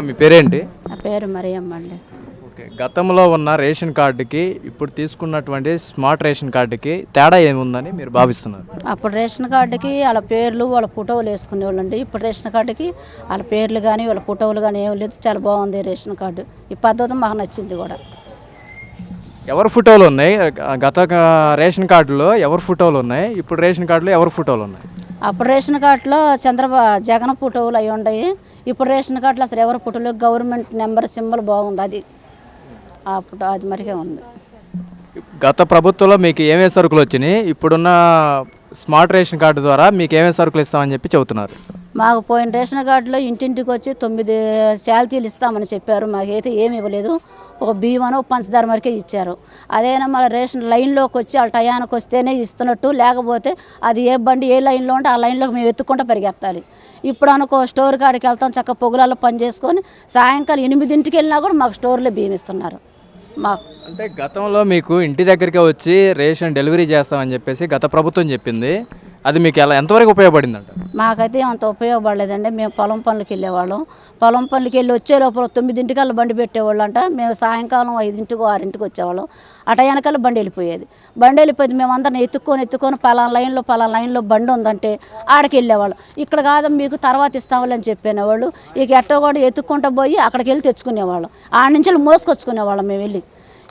అమ్మ మీ పేరేంటి? నా పేరు మరియమ్మ అండి. ఓకే గతంలో ఉన్న రేషన్ కార్డుకి ఇప్పుడు తీసుకున్నటువంటి స్మార్ట్ రేషన్ కార్డుకి తేడా ఏముందని మీరు భావిస్తున్నారు? అప్పుడు రేషన్ కార్డుకి వాళ్ళ పేర్లు వాళ్ళ ఫోటోలు వేసుకునేవాళ్ళు అండి. ఇప్పుడు రేషన్ కార్డుకి వాళ్ళ పేర్లు కానీ వాళ్ళ ఫోటోలు కానీ ఏం లేదు. చాలా బాగుంది రేషన్ కార్డు. ఈ పద్ధతి మాకు నచ్చింది కూడా. ఎవరి ఫోటోలు ఉన్నాయి? గత రేషన్ కార్డులో ఎవరి ఫోటోలు ఉన్నాయి? ఇప్పుడు రేషన్ కార్డులో ఎవరి ఫోటోలు ఉన్నాయి? అప్పుడు రేషన్ కార్డులో చంద్రబాబు జగన్ ఫోటోలు అవి ఉన్నాయి ఇప్పుడు రేషన్ కార్డులో అసలు ఎవరి ఫోటోలు? గవర్నమెంట్ నెంబర్ సింబల్ బాగుంది అది. ఆ ఫోటో అది మరిగే ఉంది. గత ప్రభుత్వంలో మీకు ఏమేమి సరుకులు వచ్చినాయి? ఇప్పుడున్న స్మార్ట్ రేషన్ కార్డు ద్వారా మీకు ఏమేమి సరుకులు ఇస్తామని చెప్పి చెబుతున్నారు. మాకు పోయిన రేషన్ కార్డులో ఇంటింటికి వచ్చి తొమ్మిది శాలతీలు ఇస్తామని చెప్పారు. మాకైతే ఏమి ఇవ్వలేదు. ఒక బియ్యం ఒక పంచదార మరికే ఇచ్చారు. అదైనా మన రేషన్ లైన్లోకి వచ్చి ఆ టయానికి వస్తేనే ఇస్తున్నట్టు లేకపోతే అది ఏ బండి ఏ లైన్లో ఉంటే ఆ లైన్లోకి మేము ఎత్తుకుంటూ పరిగెత్తాలి. ఇప్పుడు అనుకో స్టోర్ కాడికి వెళ్తాం చక్క పొగులాల్లో పని చేసుకొని సాయంకాలం ఎనిమిదింటికి వెళ్ళినా కూడా మాకు స్టోర్లో బియ్యం ఇస్తున్నారు మాకు అంటే గతంలో మీకు ఇంటి దగ్గరికి వచ్చి రేషన్ డెలివరీ చేస్తామని చెప్పేసి గత ప్రభుత్వం చెప్పింది. అది మీకు ఎలా ఎంతవరకు ఉపయోగపడిందంట? మాకైతే అంత ఉపయోగపడలేదండి. మేము పొలం పనులకి వెళ్ళేవాళ్ళం. పొలం పనులకి వెళ్ళి వచ్చే లోపల తొమ్మిదింటికల్లా బండి పెట్టేవాళ్ళు అంట మేము సాయంకాలం ఐదింటికో ఆరింటికి వచ్చేవాళ్ళం. అట వెనకాల బండి వెళ్ళిపోయేది. బండి వెళ్ళిపోయేది మేము అందరం ఎత్తుక్కొని ఎత్తుకొని పలానా లైన్లో పలానా లైన్లో బండి ఉందంటే ఆడికి వెళ్ళేవాళ్ళం. ఇక్కడ కాదు మీకు తర్వాత ఇస్తామని అని చెప్పినవాళ్ళు. ఇక ఎట్టో కూడా ఎత్తుక్కుంటూ పోయి అక్కడికి వెళ్ళి తెచ్చుకునేవాళ్ళం. ఆడ నుంచి మోసుకొచ్చుకునేవాళ్ళం మేము వెళ్ళి.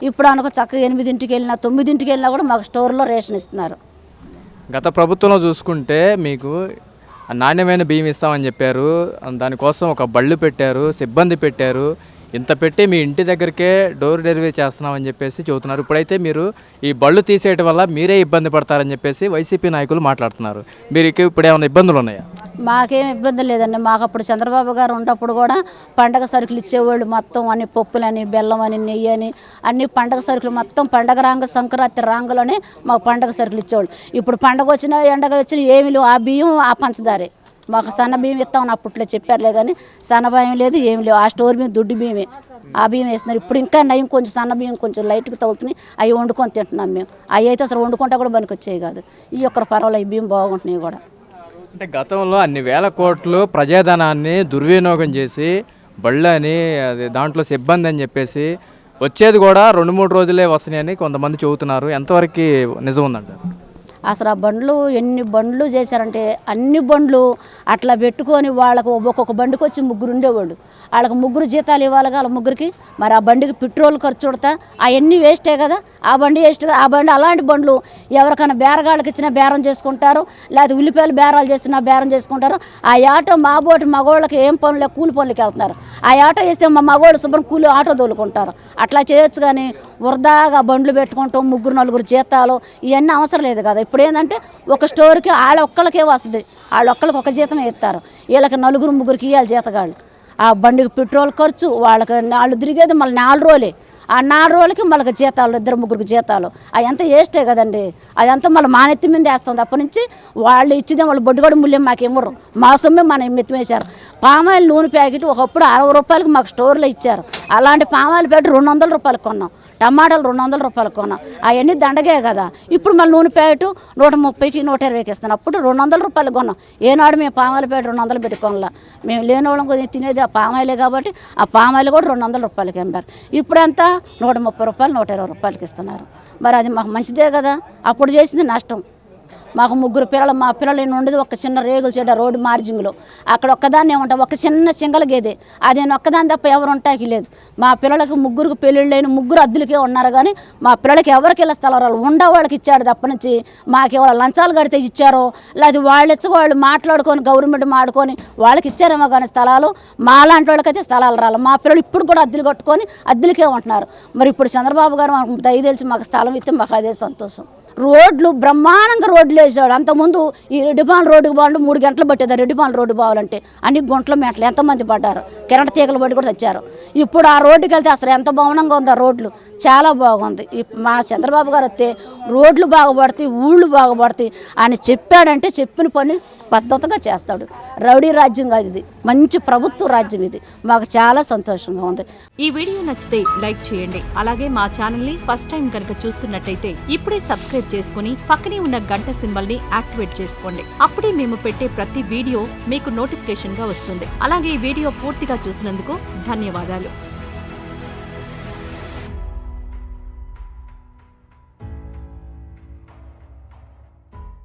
ఇప్పుడు అనుకో చక్కగా ఎనిమిదింటికి వెళ్ళినా తొమ్మిదింటికి వెళ్ళినా కూడా మాకు స్టోర్లో రేషన్ ఇస్తున్నారు. గత ప్రభుత్వంలో చూసుకుంటే మీకు నాణ్యమైన బియ్యం ఇస్తామని చెప్పారు. దానికోసం ఒక బళ్ళు పెట్టారు సిబ్బంది పెట్టారు. ఇంత పెట్టి మీ ఇంటి దగ్గరికే డోర్ డెలివరీ చేస్తున్నామని చెప్పేసి చెబుతున్నారు. ఇప్పుడైతే మీరు ఈ బళ్ళు తీసేయటం వల్ల మీరే ఇబ్బంది పడతారని చెప్పేసి వైసీపీ నాయకులు మాట్లాడుతున్నారు. మీరు ఇప్పుడు ఏమైనా ఇబ్బందులు ఉన్నాయా? మాకేం ఇబ్బంది లేదండి. మాకు అప్పుడు చంద్రబాబు గారు ఉన్నప్పుడు కూడా పండగ సరుకులు ఇచ్చేవాళ్ళు మొత్తం అని పప్పులని బెల్లం అని నెయ్యి అని అన్ని పండగ సరుకులు మొత్తం పండగ రాంగ సంక్రాంతి రాంగలోనే మాకు పండగ సరుకులు ఇచ్చేవాళ్ళు. ఇప్పుడు పండగ వచ్చినా ఎండగలు వచ్చినా ఏమి లేవు. ఆ బియ్యం ఆ పంచదారే. మాకు సన్న బియ్యం ఇస్తామని అప్పట్లో చెప్పారులే కానీ సన్న భయం లేదు ఏమి లేవు. ఆ స్టోర్ బియ్యం దుడ్డు బియ్యమే ఆ బియ్యం వేస్తున్నారు. ఇప్పుడు ఇంకా నయం కొంచెం సన్న బియ్యం కొంచెం లైట్గా తగులుతున్నాయి. అవి వండుకొని తింటున్నాం మేము. అవి అయితే అసలు వండుకుంటా కూడా పనికి వచ్చేవి కాదు. ఈ ఒక్కరు పర్వాలేదు ఈ బియ్యం బాగుంటున్నాయి కూడా. అంటే గతంలో అన్ని వేల కోట్లు ప్రజాధనాన్ని దుర్వినియోగం చేసి బళ్ళని అది దాంట్లో సిబ్బంది అని చెప్పేసి వచ్చేది కూడా రెండు మూడు రోజులే వస్తున్నాయని కొంతమంది చెబుతున్నారు. ఎంతవరకు నిజం ఉందంట అసలు ఆ బండ్లు ఎన్ని బండ్లు చేశారంటే అన్ని బండ్లు అట్లా పెట్టుకొని వాళ్ళకు ఒక్కొక్క బండికి వచ్చి ముగ్గురు ఉండేవాళ్ళు. వాళ్ళకి ముగ్గురు జీతాలు ఇవ్వాలి వాళ్ళ ముగ్గురికి. మరి ఆ బండికి పెట్రోల్ ఖర్చు ఉడతా అవన్నీ వేస్టే కదా. ఆ బండి వేస్ట్ ఆ బండి అలాంటి బండ్లు ఎవరికైనా బేరగాళ్ళకి ఇచ్చినా బేరం చేసుకుంటారు లేకపోతే ఉల్లిపాయలు బేరాలు చేసినా బేరం చేసుకుంటారు. ఆ ఆటో మా బోటి మగవాళ్ళకి ఏం పనులు? కూలి పనులకి వెళ్తున్నారు. ఆ ఆటో వేస్తే మా మగవాళ్ళు శుభ్రం కూలి ఆటో తోలుకుంటారు. అట్లా చేయొచ్చు కానీ వృధాగా బండ్లు పెట్టుకుంటాం ముగ్గురు నలుగురు జీతాలు ఇవన్నీ అవసరం లేదు కదా. ఇప్పుడు ఏంటంటే ఒక స్టోర్కి వాళ్ళ ఒక్కళ్ళకే వస్తుంది. వాళ్ళ ఒక్కళ్ళకి ఒక జీతం ఇస్తారు. వీళ్ళకి నలుగురు ముగ్గురికి ఇవ్వాలి జీతగాళ్ళు. ఆ బండికి పెట్రోల్ ఖర్చు వాళ్ళకి వాళ్ళు తిరిగేది మళ్ళీ నాలుగు రోజులే. ఆ నాలుగు రోజులకి మళ్ళీ జీతాలు ఇద్దరు ముగ్గురికి జీతాలు. అదంతా వేస్టే కదండి. అదంతా మళ్ళీ మా నెత్తి మీద వేస్తుంది. అప్పటి నుంచి వాళ్ళు ఇచ్చిదే వాళ్ళు బొడ్డుగడు మూల్యం మాకు ఇవ్వరు. మా సొమ్మే మన మెత్తిమేశారు పామాయిల్ నూనె ప్యాకెట్ ఒకప్పుడు అరవై రూపాయలకి మాకు స్టోర్లో ఇచ్చారు. అలాంటి పామాయిల్ ప్యాకెట్ రెండు వందల రూపాయలు కొన్నాం. టమాటాలు రెండు వందల రూపాయలు కొన్నాం. అవన్నీ దండగే కదా. ఇప్పుడు మళ్ళీ నూనె ప్యాకెట్ నూట ముప్పైకి నూట ఇరవైకి ఇస్తాను. అప్పుడు రెండు వందల రూపాయలు కొన్నాం. ఏనాడు మేము పామాయిల్ ప్యాకెట్ రెండు వందలు పెట్టుకొనిలా మేము లేని వాళ్ళం కొద్దిగా తినేది ఆ పామాయిలే కాబట్టి ఆ పామాయిల్ కూడా రెండు వందల రూపాయలకి అమ్మారు. ఇప్పుడు ఎంత నూట ముప్పై రూపాయలు నూట ఇరవై రూపాయలకి ఇస్తున్నారు. మరి అది మాకు మంచిదే కదా. అప్పుడు చేసింది నష్టం. మాకు ముగ్గురు పిల్లలు మా పిల్లలు ఉండేది ఒక చిన్న రేగుల చెడ్డ రోడ్డు మార్జింగ్లో అక్కడ ఒక్కదాన్నే ఉంటాం ఒక చిన్న సింగల్ గేదె. అది నేను ఒక్కదాని తప్ప ఎవరు ఉంటాకి లేదు. మా పిల్లలకు ముగ్గురికి పెళ్ళిళ్ళైన ముగ్గురు అద్దులకే ఉన్నారు కానీ మా పిల్లలకి ఎవరికి ఇలా స్థలాలు రాళ్ళు వాళ్ళకి ఇచ్చాడు తప్ప నుంచి మాకు ఎవరు లంచాలు కడితే ఇచ్చారో లేదా వాళ్ళు ఇచ్చి వాళ్ళు మాట్లాడుకొని గవర్నమెంట్ మాడుకొని వాళ్ళకి ఇచ్చారేమో కానీ స్థలాలు మా లాంటి వాళ్ళకైతే స్థలాలు రాలి. మా పిల్లలు ఇప్పుడు కూడా అద్దెలు కట్టుకొని అద్దెలకే ఉంటున్నారు. మరి ఇప్పుడు చంద్రబాబు గారు మాకు దయ తెలిసి మాకు స్థలం ఇస్తే మాకు అదే సంతోషం. రోడ్లు బ్రహ్మాండంగా రోడ్లు వేసాడు అంతకుముందు ఈ రెడ్డిపాలెం రోడ్డుకు పోవాలంటే మూడు గంటలు పట్టేది. రెడ్డిపాలెం రోడ్డు పోవాలంటే అన్ని గుంటల మెట్లు ఎంతమంది పడ్డారు? కిరణ తీగలు పడి కూడా తెచ్చారు. ఇప్పుడు ఆ రోడ్డుకి వెళ్తే అసలు ఎంత భవనంగా ఉంది ఆ రోడ్లు. చాలా బాగుంది. మా చంద్రబాబు గారు వస్తే రోడ్లు బాగుపడతాయి ఊళ్ళు బాగుపడతాయి ఆయన చెప్పాడంటే చెప్పిన పని పద్ధతిగా చేస్తాడు. రౌడీ రాజ్యం కాదు ఇది. మంచి ప్రభుత్వ రాజ్యం ఇది. మాకు చాలా సంతోషంగా ఉంది. ఈ వీడియో నచ్చితే లైక్ చేయండి. అలాగే మా ఛానల్ని ఫస్ట్ టైం కనుక చూస్తున్నట్టయితే ఇప్పుడే సబ్స్క్రైబ్ చేసుకుని పక్కనే ఉన్న గంట సింబల్ని యాక్టివేట్ చేసుకోండి. అప్పుడే మేము పెట్టే ప్రతి వీడియో మీకు నోటిఫికేషన్గా వస్తుంది. అలాగే ఈ వీడియో పూర్తిగా చూసినందుకు ధన్యవాదాలు.